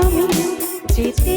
আমি যেতে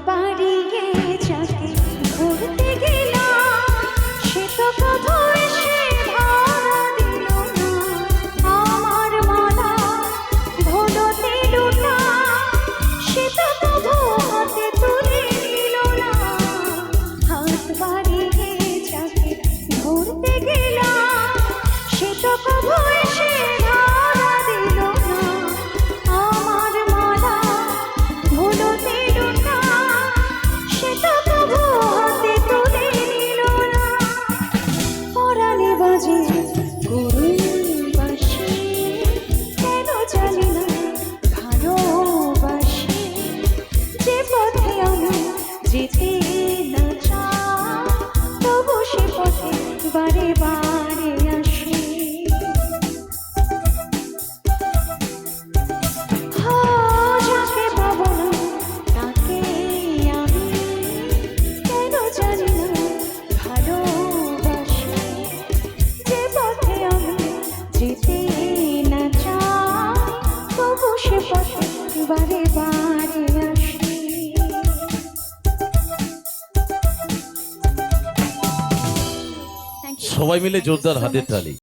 বাড়ি সবাই মিলে জোরদার হাতের তালি